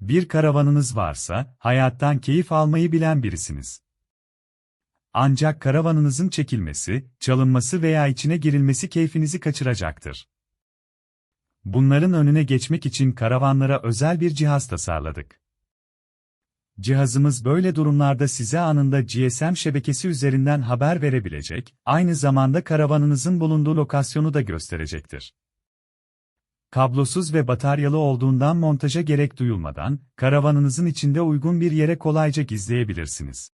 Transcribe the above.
Bir karavanınız varsa, hayattan keyif almayı bilen birisiniz. Ancak karavanınızın çekilmesi, çalınması veya içine girilmesi keyfinizi kaçıracaktır. Bunların önüne geçmek için karavanlara özel bir cihaz tasarladık. Cihazımız böyle durumlarda size anında GSM şebekesi üzerinden haber verebilecek, aynı zamanda karavanınızın bulunduğu lokasyonu da gösterecektir. Kablosuz ve bataryalı olduğundan montaja gerek duyulmadan, karavanınızın içinde uygun bir yere kolayca gizleyebilirsiniz.